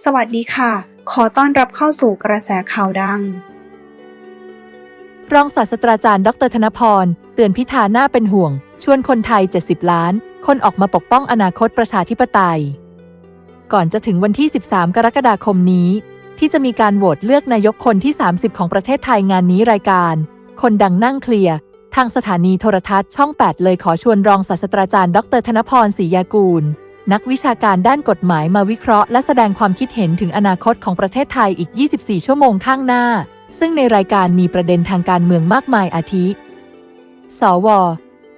สวัสดีค่ะ ขอต้อนรับเข้าสู่กระแสข่าวดัง รองศาสตราจารย์ดรธนพร เตือนพิธาหน้าเป็นห่วง ชวนคนไทย 70 ล้าน คนออกมาปกป้องอนาคตประชาธิปไตย ก่อนจะถึงวันที่ 13 กรกฎาคมนี้ ที่จะมีการโหวตเลือกนายกคนที่ 30 ของประเทศไทยงานนี้รายการ คนดังนั่งเคลียร์ทางสถานีโทรทัศน์ช่อง 8 เลยขอชวนรองศาสตราจารย์ ดรธนพรศรียากูล นักวิชาการด้านกฎหมายมาวิเคราะห์และแสดงความคิดเห็นถึงอนาคตของประเทศไทยอีก 24 ชั่วโมงข้างหน้า ซึ่งในรายการมีประเด็นทางการเมืองมากมายอาทิ สว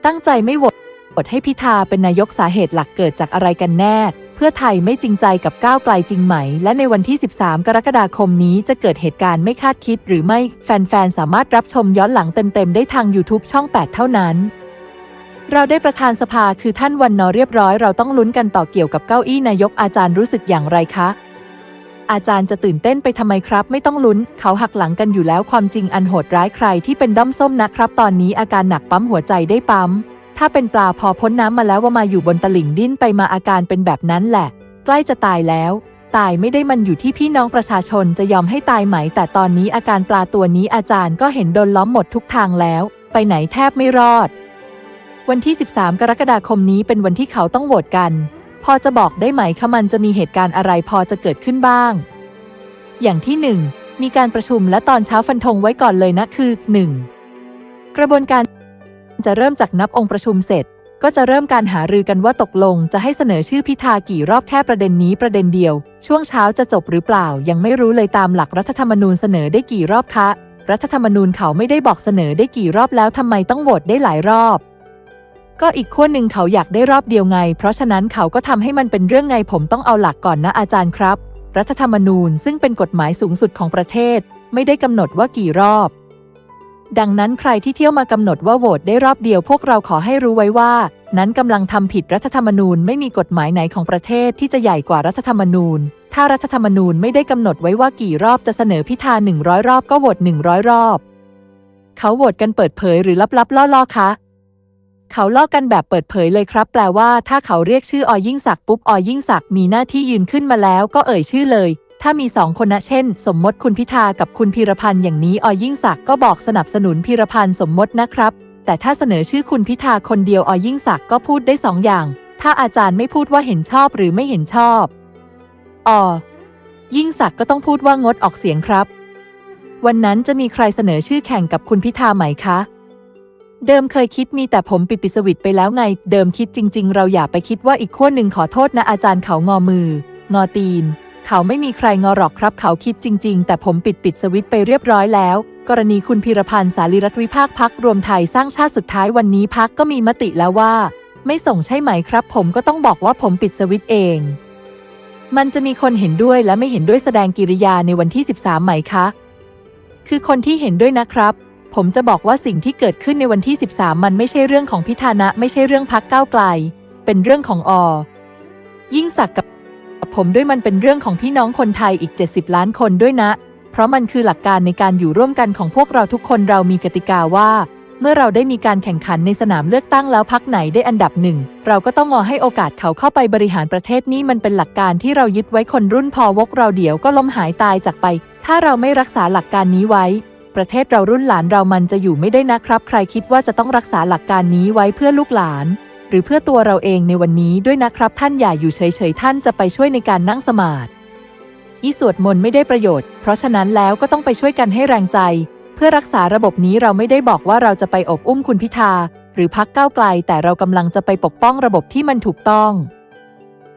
ตั้งใจไม่โหวตโหวตให้พิธาเป็นนายกสาเหตุหลักเกิดจากอะไรกันแน่ เพื่อไทยไม่จริงใจกับก้าวไกลจริงไหม และในวันที่ 13 กรกฎาคมนี้จะเกิดเหตุการณ์ไม่คาดคิด หรือไม่ แฟนๆ สามารถรับชมย้อนหลังเต็มๆ ได้ทาง YouTube ช่อง 8 เท่านั้น เราได้ประธานสภาคือท่านวันนอเรียบร้อยเราต้องลุ้นกันต่อเกี่ยวกับเก้าอี้นายกอาจารย์รู้สึกอย่างไรคะ อาจารย์จะตื่นเต้นไปทำไมครับ ไม่ต้องลุ้น เขาหักหลังกันอยู่แล้วความจริงอันโหดร้ายใครที่เป็นด้อมส้มนะครับ ตอนนี้อาการหนักปั๊มหัวใจได้ปั๊ม ถ้าเป็นปลาพอพ้นน้ำมาแล้วว่ามาอยู่บนตลิ่งดิ้นไปมาอาการเป็นแบบนั้นแหละ ใกล้จะตายแล้วตายไม่ได้มันอยู่ที่พี่น้องประชาชนจะยอมให้ตายไหม แต่ตอนนี้อาการปลาตัวนี้อาจารย์ก็เห็นโดนล้อมหมดทุกทางแล้ว ไปไหนแทบไม่รอด วันที่ 13 กรกฎาคมนี้เป็นวันที่เขาต้องโหวตกัน พอจะบอกได้ไหมคะมันจะมีเหตุการณ์อะไรพอจะเกิดขึ้นบ้าง อย่างที่ 1 มีการประชุมและตอนเช้าฟันธงไว้ก่อนเลยนะคือ 1. กระบวนการจะเริ่มจากนับองค์ประชุมเสร็จ ก็จะเริ่มการหารือกันว่าตกลงจะให้เสนอชื่อพิธากี่รอบแค่ประเด็นนี้ประเด็นเดียว ช่วงเช้าจะจบหรือเปล่า ยังไม่รู้เลยตามหลักรัฐธรรมนูญเสนอได้กี่รอบคะ รัฐธรรมนูญเขาไม่ได้บอกเสนอได้กี่รอบแล้วทำไมต้องโหวตได้หลายรอบ ก็อีกขั้วหนึ่งเขาอยากได้รอบเดียวไง เพราะฉะนั้นเขาก็ทำให้มันเป็นเรื่องไงผมต้องเอาหลักก่อนนะอาจารย์ครับ รัฐธรรมนูญซึ่งเป็นกฎหมายสูงสุดของประเทศ ไม่ได้กำหนดว่ากี่รอบ ดังนั้นใครที่เที่ยวมากำหนดว่าโหวตได้รอบเดียวพวกเราขอให้รู้ไว้ว่า นั้นกำลังทำผิดรัฐธรรมนูญไม่มีกฎหมายไหนของประเทศที่จะใหญ่กว่ารัฐธรรมนูญ ถ้ารัฐธรรมนูญไม่ได้กำหนดไว้ว่ากี่รอบจะเสนอพิธา100 รอบก็โหวต100 รอบ เขาโหวตกันเปิดเผยหรือลับๆล่อๆคะ เขาลอกกันแบบเปิดเผยเลยครับ แปลว่าถ้าเขาเรียกชื่ออยิ่งศักดิ์ปุ๊บอยิ่งศักดิ์มีหน้าที่ยืนขึ้นมาแล้วก็เอ่ยชื่อเลย ถ้ามีสองคนนะเช่น สมมติคุณพิธากับคุณพีรพันธ์อย่างนี้อยิ่งศักดิ์ก็บอกสนับสนุนพีรพันธ์สมมตินะครับ แต่ถ้าเสนอชื่อคุณพิธาคนเดียวอยิ่งศักดิ์ก็พูดได้สองอย่าง ถ้าอาจารย์ไม่พูดว่าเห็นชอบหรือไม่เห็นชอบอยิ่งศักดิ์ก็ต้องพูดว่างดออกเสียงครับ วันนั้นจะมีใครเสนอชื่อแข่งกับคุณพิธาไหมคะ เดิมเคยคิดมีแต่ผมปิดปิดสวิตไปแล้วไง เดิมคิดจริง ๆ เราอย่าไปคิดว่าอีกขั้วหนึ่งขอโทษนะอาจารย์เขางอมือ งอตีน เขาไม่มีใครงอหรอกครับ เขาคิดจริง ๆ แต่ผมปิดปิดสวิตไปเรียบร้อยแล้ว กรณีคุณพีรพันธ์สารีรัฐวิภาคพักรวมไทยสร้างชาติสุดท้ายวันนี้พักก็มีมติแล้วว่า ไม่ส่งใช่ไหมครับ ผมก็ต้องบอกว่าผมปิดสวิตเอง มันจะมีคนเห็นด้วยและไม่เห็นด้วยแสดงกิริยาในวันที่ 13 ไหมคะ คือคนที่เห็นด้วยนะครับ ผมจะบอกว่าสิ่งที่เกิดขึ้นในวันที่ 13 มันไม่ใช่เรื่องของพิธานะ ไม่ใช่เรื่องพักก้าวไกล เป็นเรื่องของอ ยิ่งศักดิ์กับผมด้วยมันเป็นเรื่องของพี่น้องคนไทยอีก 70 ล้านคนด้วยนะ เพราะมันคือหลักการในการอยู่ร่วมกันของพวกเราทุกคนเรามีกติกาว่า เมื่อเราได้มีการแข่งขันในสนามเลือกตั้งแล้วพักไหนได้อันดับหนึ่งเราก็ต้องงอให้โอกาสเขาเข้าไปบริหารประเทศนี้มันเป็นหลักการที่เรายึดไว้คนรุ่นพอวกเราเดี๋ยวก็ล้มหายตายจากไป ถ้าเราไม่รักษาหลักการนี้ไว้ ประเทศเรารุ่นหลานเรามันจะอยู่ไม่ได้นะครับ ใครคิดว่าจะต้องรักษาหลักการนี้ไว้เพื่อลูกหลาน หรือเพื่อตัวเราเองในวันนี้ด้วยนะครับ ท่านอย่าอยู่เฉยๆท่านจะไปช่วยในการนั่งสมาธิอีสวดมนต์ไม่ได้ประโยชน์ เพราะฉะนั้นแล้วก็ต้องไปช่วยกันให้แรงใจ เพื่อรักษาระบบนี้เราไม่ได้บอกว่าเราจะไปอบอุ้มคุณพิธา หรือพักก้าวไกล แต่เรากำลังจะไปปกป้องระบบที่มันถูกต้อง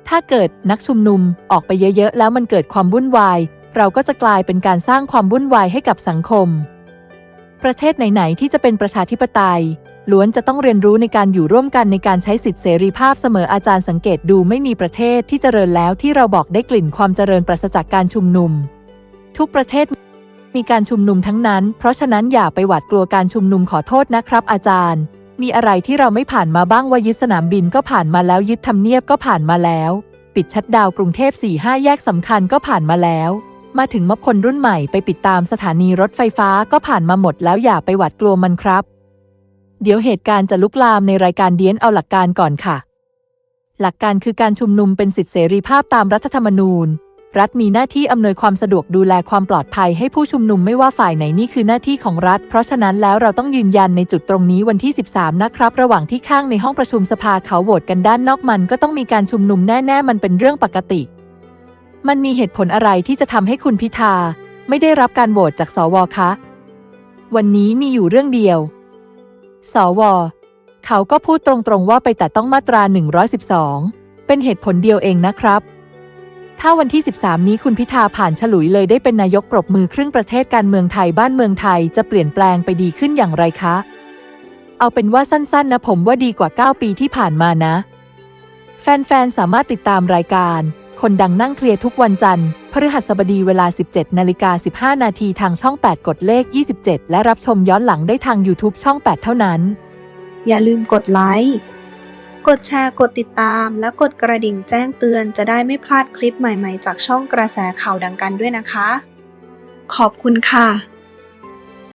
ถ้าเกิดนักชุมนุมออกไปเยอะๆ แล้วมันเกิดความวุ่นวาย เราก็จะกลายเป็นการสร้างความวุ่นวายให้กับสังคม ประเทศไหนๆที่จะเป็นประชาธิปไตย ล้วนจะต้องเรียนรู้ในการอยู่ร่วมกันในการใช้สิทธิเสรีภาพเสมออาจารย์สังเกตดูไม่มีประเทศที่เจริญแล้วที่เราบอกได้กลิ่นความเจริญปราศจากการชุมนุม ทุกประเทศมีการชุมนุมทั้งนั้น เพราะฉะนั้นอย่าไปหวาดกลัวการชุมนุมขอโทษนะครับ อาจารย์ มีอะไรที่เราไม่ผ่านมาบ้างว่ายึดสนามบินก็ผ่านมาแล้วยึดทำเนียบก็ผ่านมาแล้ว ปิดชัดดาวกรุงเทพ4 5แยกสำคัญก็ผ่านมาแล้ว มาถึงม็อบคนรุ่นใหม่ไปปิดตามสถานีรถไฟฟ้าก็ผ่านมาหมดแล้วอย่าไปหวาดกลัวมันครับ เดี๋ยวเหตุการณ์จะลุกลามในรายการเดียนเอาหลักการก่อนค่ะ หลักการคือการชุมนุมเป็นสิทธิเสรีภาพตามรัฐธรรมนูญ รัฐมีหน้าที่อำนวยความสะดวกดูแลความปลอดภัยให้ผู้ชุมนุมไม่ว่าฝ่ายไหนนี่คือหน้าที่ของรัฐ เพราะฉะนั้นแล้วเราต้องยืนยันในจุดตรงนี้วันที่ 13 นะครับ ระหว่างที่ข้างในห้องประชุมสภาเขาโหวตกันด้านนอกมันก็ต้องมีการชุมนุมแน่ ๆ มันเป็นเรื่องปกติ มันมีเหตุผลอะไรที่จะทำให้คุณพิธา ไม่ได้รับการโหวตจากสวคะ วันนี้มีอยู่เรื่องเดียว สว เขาก็พูดตรงๆว่าไปแต่ต้องมาตรา 112 เป็นเหตุผลเดียวเองนะครับ ถ้าวันที่ 13 นี้คุณพิธาผ่านฉลุยเลยได้เป็นนายกปรบมือครึ่งประเทศการเมืองไทยบ้านเมืองไทยจะเปลี่ยนแปลงไปดีขึ้นอย่างไรคะ เอาเป็นว่าสั้นๆ นะผมว่าดีกว่า 9 ปีที่ผ่านมานะ แฟนๆ สามารถติดตามรายการ คนดังนั่งเคลียร์ทุกวันจันทร์ พฤหัสบดีเวลา 17 นาฬิกา 15 นาทีทางช่อง 8 กดเลข 27 และรับชมย้อนหลังได้ทาง YouTube ช่อง 8 เท่านั้น อย่าลืมกดไลค์ กดแชร์ กดติดตาม และกดกระดิ่งแจ้งเตือนจะได้ไม่พลาดคลิปใหม่ๆ จากช่องกระแสข่าวดังกันด้วยนะคะ ขอบคุณค่ะ